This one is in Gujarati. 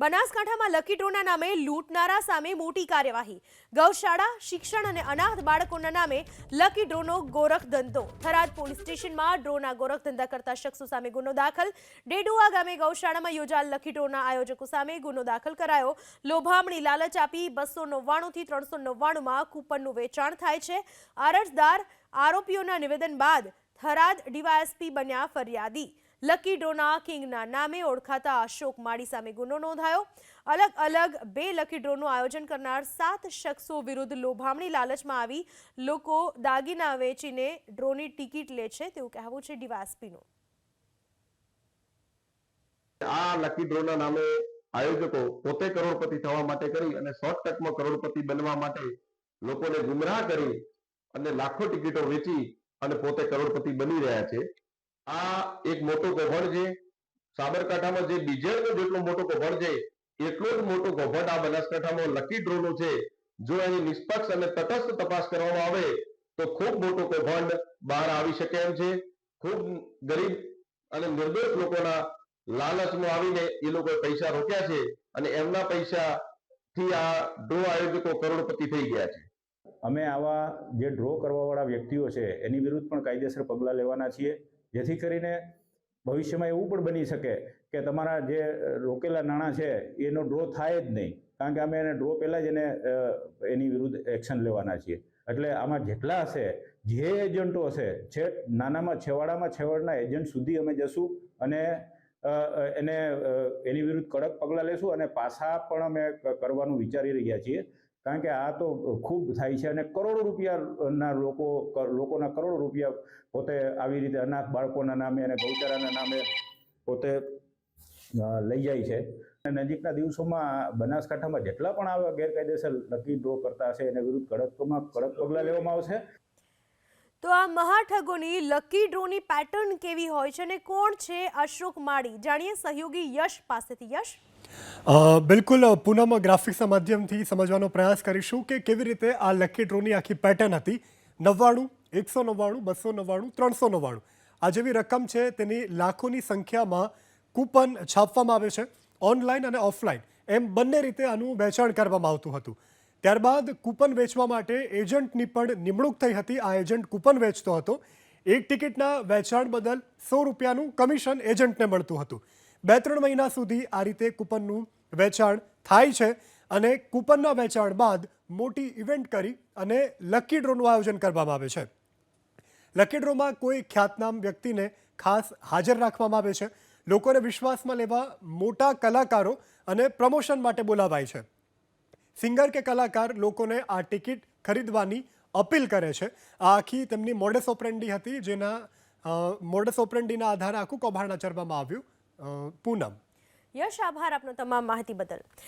બનાસકાંઠામાં લકી ડ્રોના નામે લૂંટનારા સામે મોટી કાર્યવાહી. ગૌશાળા, શિક્ષણ અને અનાથ બાળકોના નામે લકી ડ્રોનો ગોરખ ધંધો. થરાદ પોલીસ સ્ટેશનમાં ડ્રોના ગોરખ ધંધા કરતા શખ્સો સામે ગુનો દાખલ. ડેડુઆ ગામે ગૌશાળામાં યોજાયેલ લકી ડ્રોના આયોજકો સામે ગુનો દાખલ કરાયો. લોભામણી લાલચ આપી બસો નવ્વાણુંથી ત્રણસો નવ્વાણુંમાં કૂપનનું વેચાણ થાય છે. અરજદાર આરોપીઓના નિવેદન બાદ થરાદ ડીવાયએસપી બન્યા ફરિયાદી. લકી ડ્રોના કિંગના નામે ઓળખાતા અશોક માળી સામે ગુનો નોંધાયો. અલગ અલગ બે લકી ડ્રોનું આયોજન કરનાર સાત શખ્સો વિરુદ્ધ લોભામણી લાલચમાં આવી. લોકો દાગીના વેચીને ડ્રોની ટિકિટ લે છે તેવું કહેવું છે ડીવાસપીનું આ લકી ડ્રોના નામે આયોજકો પોતે કરોડપતિ થવા માટે કરી અને શોર્ટકટમાં કરોડપતિ બનવા માટે લોકોને ગુમરાહ કરી અને લાખો ટિકિટો વેચી અને પોતે કરોડપતિ બની રહ્યા છે. આ એક મોટો કૌભાંડ છે. સાબરકાંઠામાં જે ડીઝલનો જેટલો મોટો કૌભાંડ છે, એટલો જ મોટો કૌભાંડ આ બનાસકાંઠામાં લકી ડ્રોનો છે. જો એની નિષ્પક્ષ અને તટસ્થ તપાસ કરવામાં આવે, તો ખૂબ મોટો કૌભાંડ બહાર આવી શકે એમ છે. ખૂબ ગરીબ અને નિર્દોષ લોકોના લાલચમાં આવીને એ લોકોએ પૈસા રોક્યા છે અને એમના પૈસાથી આ ડ્રો આયોજકો કરોડપતિ થઈ ગયા છે. અમે આવા જે ડ્રો કરવાવાળા વ્યક્તિઓ છે, એની વિરુદ્ધ પણ કાયદેસર પગલાં લેવાના છીએ. જેથી કરીને ભવિષ્યમાં એવું પણ બની શકે કે તમારા જે રોકેલા નાણાં છે, એનો ડ્રો થાય જ નહીં. કારણ કે અમે એને ડ્રો પહેલાં જ એને એની વિરુદ્ધ એક્શન લેવાના છીએ. એટલે આમાં જેટલા હશે, જે એજન્ટો હશે, છે, નાનામાં છેવાડામાં છેવાડના એજન્ટ સુધી અમે જશું અને એને એની વિરુદ્ધ કડક પગલાં લેશું અને પાછા પણ અમે કરવાનું વિચારી રહ્યા છીએ. કારણ કે આ તો ખૂબ થાય છે અને કરોડો રૂપિયાના લોકો, લોકોના કરોડો રૂપિયા પોતે આવી રીતે અનાથ બાળકોના નામે અને ગૌચારાના નામે પોતે લઈ જાય છે. અને નજીકના દિવસોમાં બનાસકાંઠામાં જેટલા પણ આવા ગેરકાયદેસર લકી ડ્રો કરતા હશે એને વિરુદ્ધ કડકમાં કડક પગલાં લેવામાં આવશે. તો આ મહાઠગોની લકી ડ્રોની પેટર્ન કેવી હોય છે અને કોણ છે અશોક માળી? જાણીએ સહયોગી યશ પાસેથી. યશ? બિલકુલ પૂનમ ગ્રાફિક્સના માધ્યમથી સમજવાનો પ્રયાસ કરીશું કે કેવી રીતે આ લકી ડ્રોની આખી પેટર્ન હતી. નવ્વાણું, એકસો નવ્વાણું, બસો નવ્વાણું, ત્રણસો નવ્વાણું. આ જેવી રકમ છે તેની લાખોની સંખ્યામાં કૂપન છાપવામાં આવે છે ઓનલાઈન અને ઓફલાઈન એમ બંને રીતે આનું વેચાણ કરવામાં આવતું હતું. ત્યારબાદ કૂપન વેચવા માટે એજન્ટની પણ નિમણૂક થઈ હતી. આ એજન્ટ કૂપન વેચતો હતો. એક ટિકિટના વેચાણ બદલ સો રૂપિયાનું કમિશન એજન્ટને મળતું હતું. બે ત્રણ મહિના સુધી આ રીતે કૂપનનું વેચાણ થાય છે અને કૂપનના વેચાણ બાદ મોટી ઇવેન્ટ કરી અને લકી ડ્રોનું આયોજન કરવામાં આવે છે. લકી ડ્રોમાં કોઈ ખ્યાતનામ વ્યક્તિને ખાસ હાજર રાખવામાં આવે છે. લોકોને વિશ્વાસમાં લેવા મોટા કલાકારો અને પ્રમોશન માટે બોલાવાય છે. સિંગર કે કલાકાર લોકોને આ ટિકિટ ખરીદવાની અપીલ કરે છે. આ આખી તેમની મોડેસ ઓપરેન્ડી હતી, જેના મોડેસ ઓપરેન્ડીના આધારે આખું કૌભાંડ આચરવામાં આવ્યું. પૂનમ. યશ આભાર આપનો તમામ માહિતી બદલ.